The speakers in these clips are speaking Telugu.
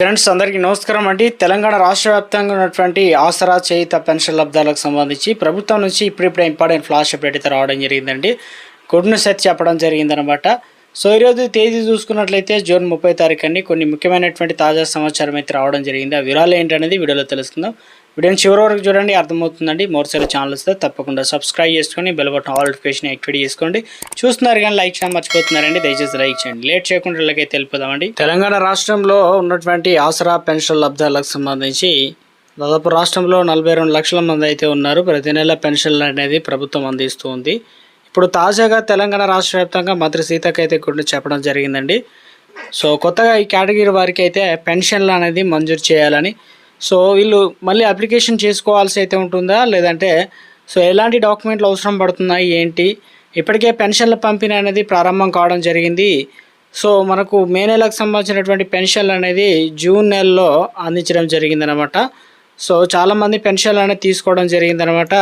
ఫ్రెండ్స్ అందరికీ నమస్కారం అండి. తెలంగాణ రాష్ట్ర వ్యాప్తంగా ఉన్నటువంటి ఆసరా చేయిత పెన్షన్ లబ్ధాలకు సంబంధించి ప్రభుత్వం నుంచి ఇప్పుడిప్పుడే ఇంపార్టెంట్ ఫ్లాష్ అప్డేట్ అయితే రావడం జరిగిందండి. గుడ్ న్యూస్ అయితే చెప్పడం జరిగిందనమాట సో ఈరోజు తేదీ చూసుకున్నట్లయితే జూన్ ముప్పై తారీఖు అండి. కొన్ని ముఖ్యమైనటువంటి తాజా సమాచారం అయితే రావడం జరిగింది. ఆ వివరాలు ఏంటనేది వీడియోలో తెలుసుకుందాం. వీడియోని చివరి వరకు చూడండి అర్థమవుతుందండి. మరోసారి ఛానల్ వస్తే తప్పకుండా సబ్స్క్రైబ్ చేసుకొని bell button all notification activate చేసుకోండి. చూస్తున్నారు కానీ లైక్ చేయడం మర్చిపోతున్నారండి. దయచేసి లైక్ చేయండి. లేట్ చేయకుండా ఇలాగైతే తెలుపుదామండి తెలంగాణ రాష్ట్రంలో ఉన్నటువంటి ఆసరా పెన్షన్ లబ్ధాలకు సంబంధించి దాదాపు రాష్ట్రంలో నలభై రెండు లక్షల మంది అయితే ఉన్నారు. ప్రతి నెల పెన్షన్లు అనేది ప్రభుత్వం అందిస్తూ ఉంది. ఇప్పుడు తాజాగా తెలంగాణ రాష్ట్ర వ్యాప్తంగా మంత్రి సీతకైతే అయితే కొన్ని చెప్పడం జరిగిందండి. సో కొత్తగా ఈ కేటగిరీ వారికి అయితే పెన్షన్లు అనేది మంజూరు చేయాలని సో వీళ్ళు మళ్ళీ అప్లికేషన్ చేసుకోవాల్సి అయితే ఉంటుందా? లేదంటే సో ఎలాంటి డాక్యుమెంట్లు అవసరం పడుతున్నాయి ఏంటి? ఇప్పటికే పెన్షన్ల పంపిణీ అనేది ప్రారంభం కావడం జరిగింది. సో మనకు మే నెలకు సంబంధించినటువంటి పెన్షన్లు అనేది జూన్ నెలలో అందించడం జరిగిందనమాట. సో చాలామంది పెన్షన్లు అనేది తీసుకోవడం జరిగిందనమాట.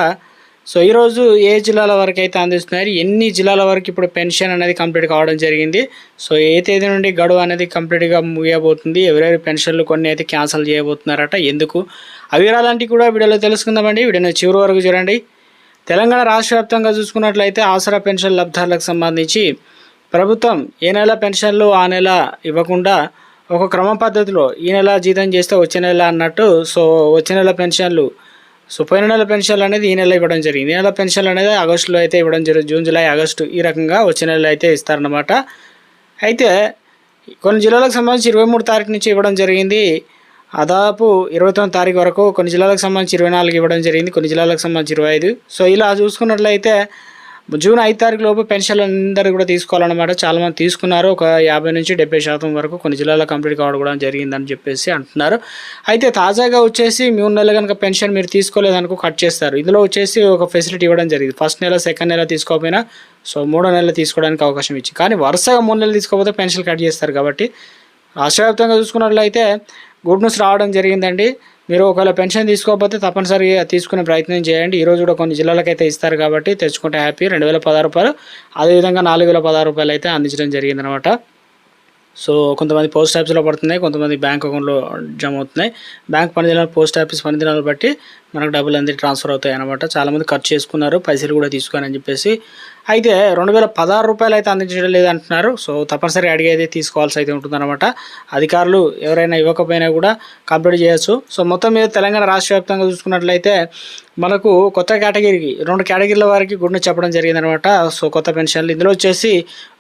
సో ఈరోజు ఏ జిల్లాల వరకు అయితే అందిస్తున్నారు? ఎన్ని జిల్లాల వరకు ఇప్పుడు పెన్షన్ అనేది కంప్లీట్ కావడం జరిగింది? సో ఏ తేదీ నుండి గడువు అనేది కంప్లీట్గా ముగియబోతుంది? ఎవరెవరి పెన్షన్లు కొన్ని అయితే క్యాన్సిల్ చేయబోతున్నారట? ఎందుకు? అవిరాలాంటివి కూడా వీడియోలో తెలుసుకుందామండి. వీడియోని చివరి వరకు చూడండి. తెలంగాణ రాష్ట్ర వ్యాప్తంగా చూసుకున్నట్లయితే ఆసరా పెన్షన్ లబ్ధాలకు సంబంధించి ప్రభుత్వం ఏ నెల పెన్షన్లు ఆ నెల ఇవ్వకుండా ఒక క్రమ పద్ధతిలో ఈ నెల జీతం చేస్తే వచ్చే నెల అన్నట్టు సో వచ్చే నెల పెన్షన్లు సో పోయిన నెల పెన్షన్లు అనేది ఈ నెల ఇవ్వడం జరిగింది. ఈ నెల పెన్షన్లు అనేది ఆగస్టులో అయితే ఇవ్వడం జరిగింది జూన్ జూలై ఆగస్టు ఈ రకంగా వచ్చే నెల అయితే ఇస్తారన్నమాట. అయితే కొన్ని జిల్లాలకు సంబంధించి ఇరవై మూడు తారీఖు నుంచి ఇవ్వడం జరిగింది. దాదాపు ఇరవై తొమ్మిది తారీఖు వరకు కొన్ని జిల్లాలకు సంబంధించి ఇరవై నాలుగు ఇవ్వడం జరిగింది కొన్ని జిల్లాలకు సంబంధించి ఇరవై ఐదు. సో ఇలా చూసుకున్నట్లయితే జూన్ ఐదు తారీఖు లోపు పెన్షన్లు అందరూ కూడా తీసుకోవాలన్నమాట. చాలామంది తీసుకున్నారు. ఒక యాభై నుంచి డెబ్బై శాతం వరకు కొన్ని జిల్లాలో కంప్లీట్ కావడం కూడా జరిగిందని చెప్పేసి అంటున్నారు. అయితే తాజాగా వచ్చేసి మూడు నెలలు కనుక పెన్షన్ మీరు తీసుకోలేదనుకో కట్ చేస్తారు. ఇందులో వచ్చేసి ఒక ఫెసిలిటీ ఇవ్వడం జరిగింది. ఫస్ట్ నెల సెకండ్ నెల తీసుకోకపోయినా సో మూడో నెలలు తీసుకోవడానికి అవకాశం ఇచ్చి కానీ వరుసగా మూడు నెలలు తీసుకోకపోతే పెన్షన్ కట్ చేస్తారు కాబట్టి రాష్ట్రవ్యాప్తంగా చూసుకున్నట్లయితే గుడ్ న్యూస్ రావడం జరిగిందండి. మీరు ఒకవేళ పెన్షన్ తీసుకోకపోతే తప్పనిసరిగా తీసుకునే ప్రయత్నం చేయండి. ఈరోజు కూడా కొన్ని జిల్లాలకు అయితే ఇస్తారు కాబట్టి తెచ్చుకుంటే హ్యాపీ. రెండు వేల పదహారు రూపాయలు అదేవిధంగా నాలుగు వేల పదహారు రూపాయలు అయితే అందించడం జరిగిందనమాట సో కొంతమంది పోస్ట్ ఆఫీస్లో పడుతున్నాయి కొంతమంది బ్యాంక్ అకౌంట్లో జమ అవుతున్నాయి. బ్యాంక్ పనిదినాలు పోస్ట్ ఆఫీస్ పనిదినాలు బట్టి మనకు డబ్బులు అనేది ట్రాన్స్ఫర్ అవుతాయి అనమాట చాలామంది ఖర్చు చేసుకున్నారు పైసలు కూడా తీసుకోని చెప్పేసి. అయితే రెండు వేల పదహారు రూపాయలు అయితే అందించడం లేదంటున్నారు. సో తప్పనిసరి అడిగి అయితే తీసుకోవాల్సి అయితే ఉంటుందన్నమాట అధికారులు ఎవరైనా ఇవ్వకపోయినా కూడా కంప్లీట్ చేయొచ్చు. సో మొత్తం మీద తెలంగాణ రాష్ట్ర వ్యాప్తంగా చూసుకున్నట్లయితే మనకు కొత్త కేటగిరీకి రెండు కేటగిరీల వారికి గుండె చెప్పడం జరిగిందనమాట సో కొత్త పెన్షన్లు. ఇందులో వచ్చేసి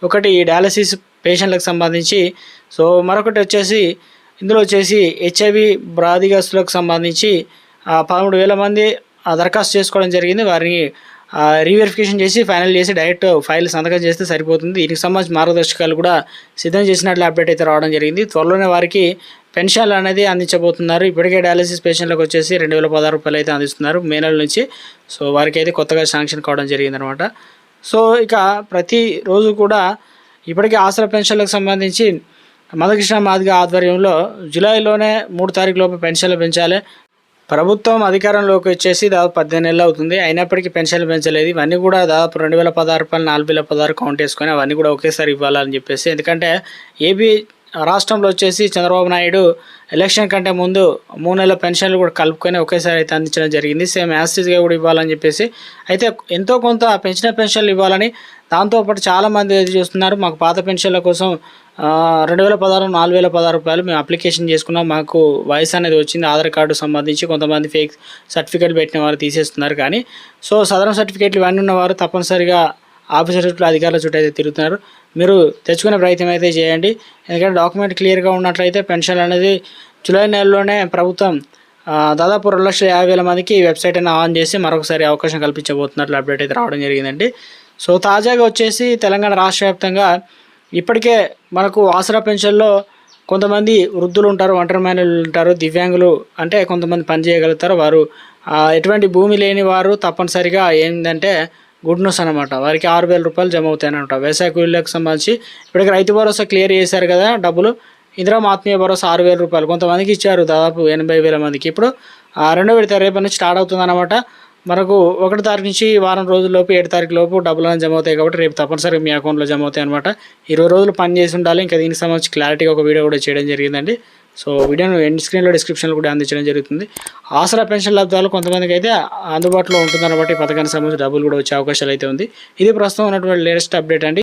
ఒకటి డయాలసిస్ పేషెంట్లకు సంబంధించి. సో మరొకటి వచ్చేసి ఇందులో వచ్చేసి హెచ్ఐవి బ్రాధిగస్తులకు సంబంధించి పదమూడు వేల మంది దరఖాస్తు చేసుకోవడం జరిగింది. వారిని రీవెరిఫికేషన్ చేసి ఫైనల్ చేసి డైరెక్ట్ ఫైల్ సంతకం చేస్తే సరిపోతుంది. దీనికి సంబంధించి మార్గదర్శకాలు కూడా సిద్ధం చేసినట్లు అప్డేట్ అయితే రావడం జరిగింది. త్వరలోనే వారికి పెన్షన్లు అనేది అందించబోతున్నారు. ఇప్పటికే డయాలసిస్ పేషెంట్లకు వచ్చేసి రెండు వేల పదహారు రూపాయలు అయితే అందిస్తున్నారు మే నెల నుంచి. సో వారికి అయితే కొత్తగా శాంక్షన్ కావడం జరిగిందనమాట. సో ఇక ప్రతిరోజు కూడా ఇప్పటికే ఆసరా పెన్షన్లకు సంబంధించి మధుకృష్ణ మాదిగ ఆధ్వర్యంలో జూలైలోనే మూడు తారీఖు లోపు పెన్షన్లు పెంచాలి. ప్రభుత్వం అధికారంలోకి వచ్చేసి దాదాపు పద్దెనిమిది నెలలు అవుతుంది. అయినప్పటికీ పెన్షన్లు పెంచలేదు. ఇవన్నీ కూడా దాదాపు రెండు వేల పదహారు రూపాయలు నాలుగు వేల పదహారు కౌంట్ వేసుకొని అవన్నీ కూడా ఒకేసారి ఇవ్వాలని చెప్పేసి. ఎందుకంటే ఏపీ రాష్ట్రంలో వచ్చేసి చంద్రబాబు నాయుడు ఎలక్షన్ కంటే ముందు మూడు నెలల పెన్షన్లు కూడా కలుపుకొని ఒకేసారి అయితే అందించడం జరిగింది. సేమ్ యాసిడ్గా కూడా ఇవ్వాలని చెప్పేసి. అయితే ఎంతో కొంత పెంచిన పెన్షన్లు ఇవ్వాలని దాంతోపాటు చాలామంది ఎదురు చూస్తున్నారు. మాకు పాత పెన్షన్ల కోసం రెండు వేల పదహారు నాలుగు వేల పదహారు రూపాయలు మేము అప్లికేషన్ చేసుకున్నాం. మాకు వయసు అనేది వచ్చింది. ఆధార్ కార్డు సంబంధించి కొంతమంది ఫేక్ సర్టిఫికేట్ పెట్టిన వారు తీసేస్తున్నారు. కానీ సో సదరం సర్టిఫికేట్లు ఇవన్నీ ఉన్నవారు తప్పనిసరిగా ఆఫీసర్ చుట్టూ అధికారుల చుట్టూ అయితే తిరుగుతున్నారు. మీరు తెచ్చుకునే ప్రయత్నం అయితే చేయండి. ఎందుకంటే డాక్యుమెంట్ క్లియర్గా ఉన్నట్లయితే పెన్షన్ అనేది జూలై నెలలోనే ప్రభుత్వం దాదాపు రెండు లక్షల యాభై వేల మందికి ఈ వెబ్సైట్ అయినా ఆన్ చేసి మరొకసారి అవకాశం కల్పించబోతున్నట్లు అప్డేట్ అయితే రావడం జరిగిందండి. సో తాజాగా వచ్చేసి తెలంగాణ రాష్ట్ర వ్యాప్తంగా ఇప్పటికే మనకు ఆసరా పెన్షన్లో కొంతమంది వృద్ధులు ఉంటారు ఒంటరి మహిళలు ఉంటారు దివ్యాంగులు అంటే కొంతమంది పని చేయగలుగుతారు. వారు ఎటువంటి భూమి లేని వారు తప్పనిసరిగా ఏంటంటే గుడ్ న్యూస్ అనమాట వారికి ఆరు వేల రూపాయలు జమ అవుతాయనమాట వ్యవసాయ కూలీలకు సంబంధించి ఇప్పటికి రైతు భరోసా క్లియర్ చేశారు కదా డబ్బులు. ఇందిరా ఆత్మీయ భరోసా ఆరు వేల రూపాయలు. కొంతమందికి ఇచ్చారు దాదాపు ఎనభై వేల మందికి. ఇప్పుడు ఆ, రెండో విడత రేపటి నుంచి స్టార్ట్ అవుతుంది అనమాట మనకు ఒకటి తారీఖు నుంచి వారం రోజుల్లోపు ఏడు తారీఖు లోపు డబ్బులు జమ అవుతాయి కాబట్టి రేపు తప్పనిసరిగా మీ అకౌంట్లో జమ అవుతాయి అనమాట ఇరవై రోజులు పని చేసి ఉండాలి. ఇంకా దీనికి సంబంధించి క్లారిటీగా ఒక వీడియో కూడా చేయడం జరిగిందండి. సో వీడియోను ఎండ్ స్క్రీన్లో డిస్క్రిప్షన్లో కూడా అందించడం జరుగుతుంది. ఆసరా పెన్షన్ లబ్ధాలు కొంతమందికి అయితే అందుబాటులో ఉంటుందని బట్టి పథకానికి సంబంధించి డబ్బులు కూడా వచ్చే అవకాశాలు అయితే ఉంది. ఇది ప్రస్తుతం ఉన్నటువంటి లేటెస్ట్ అప్డేట్ అండి.